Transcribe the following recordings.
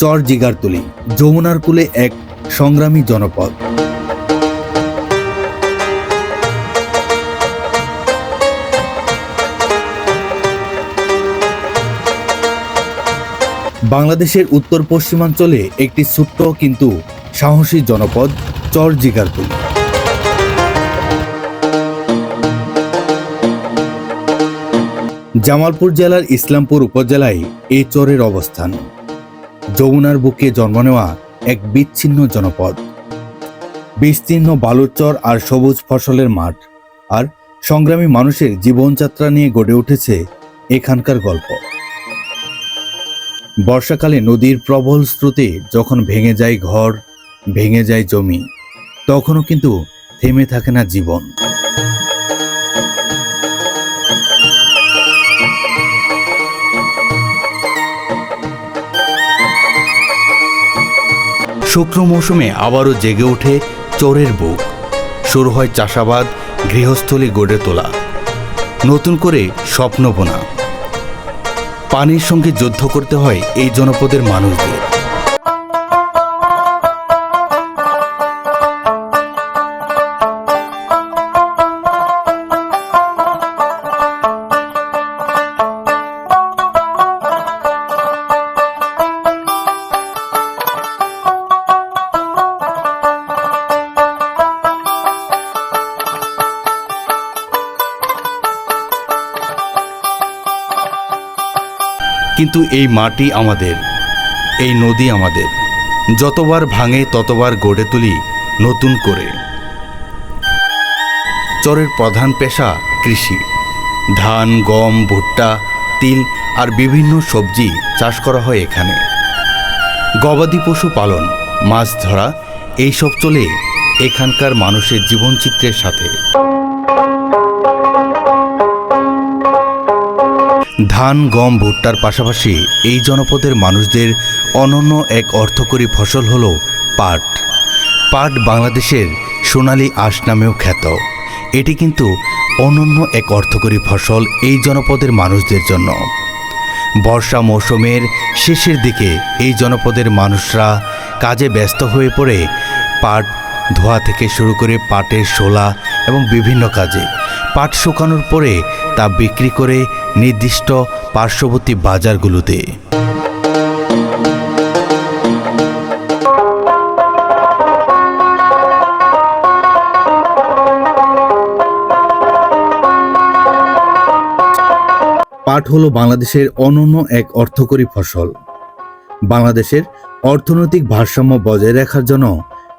চর জিগারতলি যমুনার কূলে এক সংগ্রামী জনপদ। বাংলাদেশের উত্তর পশ্চিমাঞ্চলে একটি ছোট্ট কিন্তু সাহসী জনপদ, চর জিগারতলি জামালপুর জেলার ইসলামপুর উপজেলায় এই চরের অবস্থান। যমুনার বুকে জন্ম নেওয়া এক বিচ্ছিন্ন জনপদ। বিস্তীর্ণ বালুর চর আর সবুজ ফসলের মাঠ আর সংগ্রামী মানুষের জীবনযাত্রা নিয়ে গড়ে উঠেছে এখানকার গল্প। বর্ষাকালে নদীর প্রবল স্রোতে যখন ভেঙে যায় ঘর, ভেঙে যায় জমি, তখনও কিন্তু থেমে থাকে না জীবন। শুক্র মৌসুমে আবারও জেগে ওঠে চোরের বুক। শুরু হয় চাষাবাদ, গৃহস্থলী গড়ে তোলা। নতুন করে স্বপ্ন বোনা পানির সঙ্গে যুদ্ধ করতে হয় এই জনপদের মানুষদের। কিন্তু এই মাটি আমাদের, এই নদী আমাদের। যতবার ভাঙে, ততবার গড়ে তুলি নতুন করে। চরের প্রধান পেশা কৃষি। ধান, গম, ভুট্টা, তিল আর বিভিন্ন সবজি চাষ করা হয় এখানে। গবাদি পশু পালন, মাছ ধরা, এইসব চলে এখানকার মানুষের জীবনচিত্রের সাথে। ধান, গম, ভুট্টার পাশাপাশি এই জনপদের মানুষদের অনন্য এক অর্থকরী ফসল হল পাট। পাট বাংলাদেশের সোনালী আঁশ নামেও খ্যাত। এটি কিন্তু অনন্য এক অর্থকরী ফসল এই জনপদের মানুষদের জন্য। বর্ষা মৌসুমের শেষের দিকে এই জনপদের মানুষরা কাজে ব্যস্ত হয়ে পড়ে পাট ধোয়া থেকে শুরু করে পাটের শোলা এবং বিভিন্ন কাজে। পাট শুকানোর পরে তা বিক্রি করে নির্দিষ্ট পার্শ্ববর্তী বাজারগুলোতে। পাট হলো বাংলাদেশের অনন্য এক অর্থকরী ফসল। বাংলাদেশের অর্থনৈতিক ভারসাম্য বজায় রাখার জন্য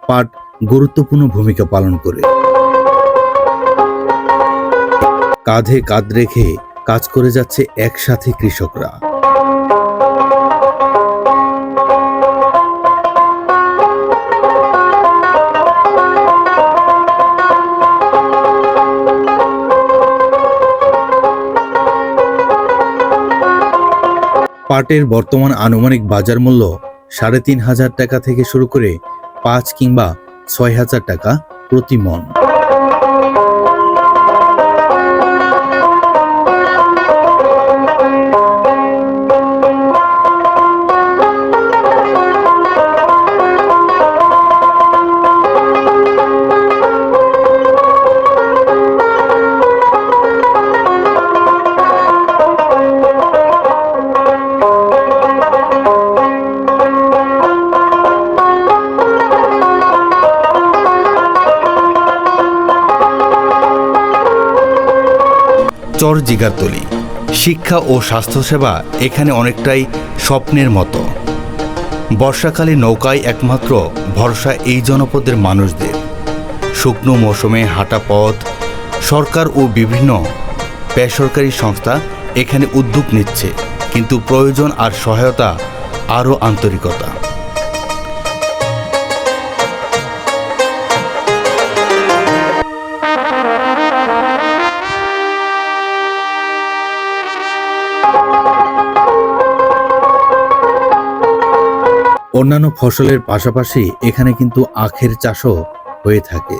পাট গুরুত্বপূর্ণ ভূমিকা পালন করে। কাঁধে কাঁধ রেখে কাজ করে যাচ্ছে একসাথে কৃষকরা। পাটের বর্তমান আনুমানিক বাজার মূল্য সাড়ে তিন হাজার টাকা থেকে শুরু করে পাঁচ কিংবা ছয় হাজার টাকা প্রতি মন। চর জিগারতলি। শিক্ষা ও স্বাস্থ্যসেবা এখানে অনেকটাই স্বপ্নের মতো। বর্ষাকালে নৌকায় একমাত্র ভরসা এই জনপদের মানুষদের। শুকনো মৌসুমে হাঁটা পথ, সরকার ও বিভিন্ন বেসরকারি সংস্থা এখানে উদ্যোগ নিচ্ছে, কিন্তু প্রয়োজন আর সহায়তা আরও আন্তরিকতা। অন্যান্য ফসলের পাশাপাশি এখানে কিন্তু আখের চাষও হয়ে থাকে।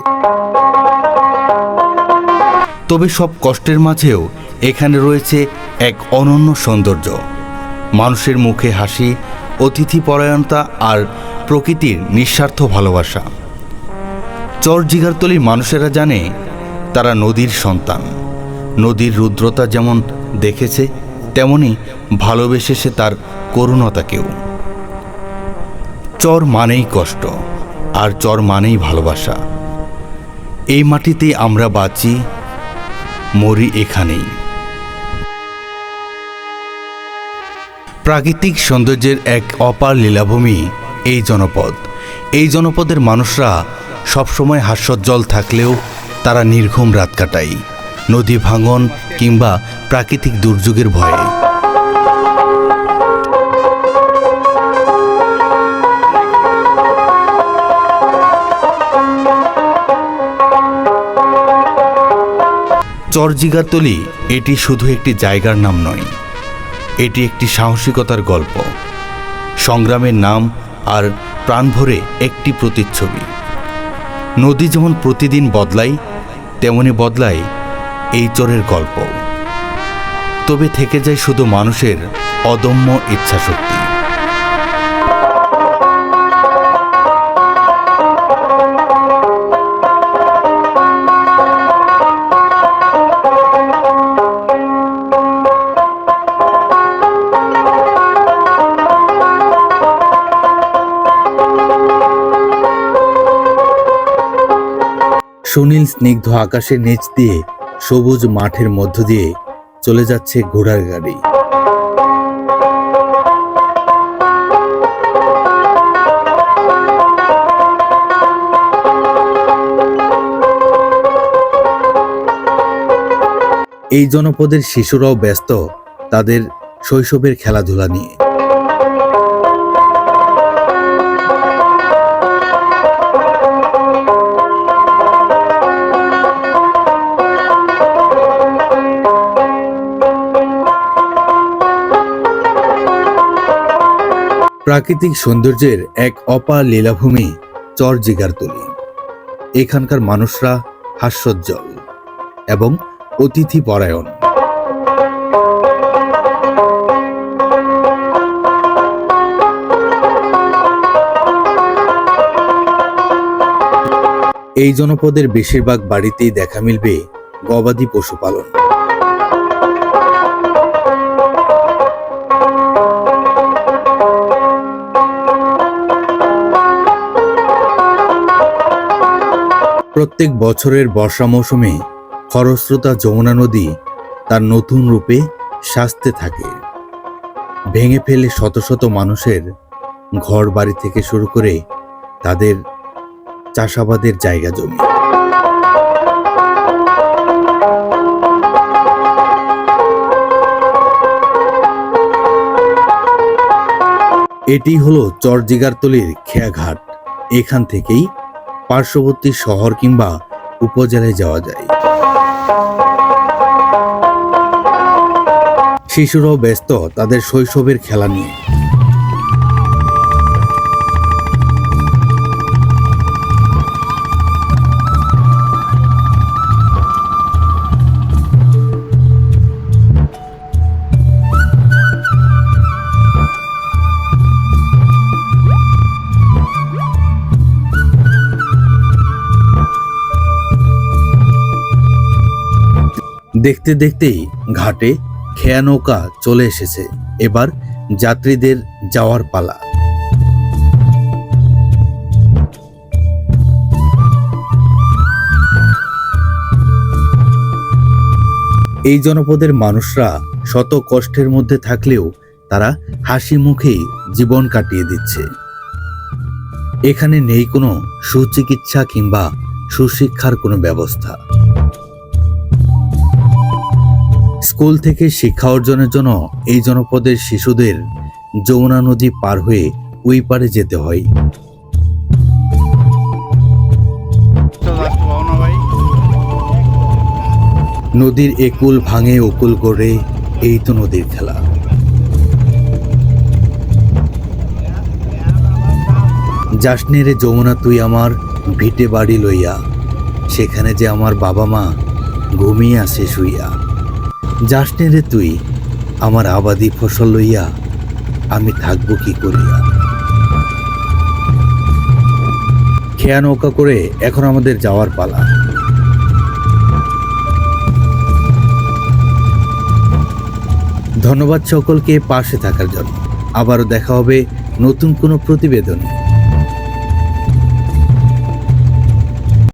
তবে সব কষ্টের মাঝেও এখানে রয়েছে এক অনন্য সৌন্দর্য। মানুষের মুখে হাসি, অতিথি পরায়ণতা আর প্রকৃতির নিঃস্বার্থ ভালোবাসা। চর জিগারতলির মানুষেরা জানে তারা নদীর সন্তান। নদীর রুদ্রতা যেমন দেখেছে, তেমনি ভালোবেসে সে তার করুণতাকেও চর মানেই কষ্ট, আর চর মানেই ভালোবাসা। এই মাটিতেই আমরা বাঁচি, মরি এখানেই। প্রাকৃতিক সৌন্দর্যের এক অপার লীলাভূমি এই জনপদ। এই জনপদের মানুষরা সবসময় হাস্যজ্জ্বল থাকলেও তারা নির্ঘুম রাত কাটায়। নদী ভাঙন কিংবা প্রাকৃতিক দুর্যোগের ভয়ে। চরজিগাতলি, এটি শুধু একটি জায়গার নাম নয়, এটি একটি সাহসিকতার গল্প। সংগ্রামের নাম আর প্রাণভরে একটি প্রতিচ্ছবি। নদী যেমন প্রতিদিন বদলায়, তেমনি বদলায় এই চরের গল্প তবে থেকে যায় শুধু মানুষের অদম্য ইচ্ছাশক্তি। সুনীল স্নিগ্ধ আকাশের নিচ দিয়ে সবুজ মাঠের মধ্য দিয়ে চলে যাচ্ছে ঘোড়ার গাড়ি। এই জনপদের শিশুরাও ব্যস্ত তাদের শৈশবের খেলাধুলা নিয়ে। প্রাকৃতিক সৌন্দর্যের এক অপার লীলাভূমি চর জিগার জিগারতলি এখানকার মানুষরা হাস্যোজ্জ্বল এবং অতিথি পরায়ণ এই জনপদের বেশিরভাগ বাড়িতেই দেখা মিলবে গবাদি পশুপালন। প্রত্যেক বছরের বর্ষা মৌসুমে খরস্রোতা যমুনা নদী তার নতুন রূপে সাজতে থাকে। ভেঙে ফেলে শত শত মানুষের ঘর বাড়ি থেকে শুরু করে তাদের চাষাবাদের জায়গা জমি। এটি হলো চরজিগারতলির খেয়াঘাট। এখান থেকেই পার্শ্ববর্তী শহর কিংবা উপজেলায় যাওয়া যায়। শিশুরাও ব্যস্ত তাদের শৈশবের খেলা নিয়ে। দেখতে দেখতেই ঘাটে খেয়া নৌকা চলে এসেছে। এবার যাত্রীদের যাওয়ার পালা। এই জনপদের মানুষরা শত কষ্টের মধ্যে থাকলেও তারা হাসি মুখেই জীবন কাটিয়ে দিচ্ছে। এখানে নেই কোনো সুচিকিৎসা কিংবা সুশিক্ষার কোনো ব্যবস্থা। স্কুল থেকে শিক্ষা অর্জনের জন্য এই জনপদের শিশুদের যমুনা নদী পার হয়ে ওই পারে যেতে হয়। নদীর একুল ভাঙে উকুল করে এই তো নদীর খেলা। যাসনে যমুনা তুই আমার ভিটে বাড়ি লইয়া, সেখানে যে আমার বাবা মা ঘুমিয়ে আসে শুইয়া। যাসনে রে তুই আমার আবাদি ফসল লইয়া আমি থাকব কি করিয়া? খেয়া নৌকা করে এখন আমাদের যাওয়ার পালা। ধন্যবাদ সকলকে পাশে থাকার জন্য। আবারও দেখা হবে নতুন কোনো প্রতিবেদনে।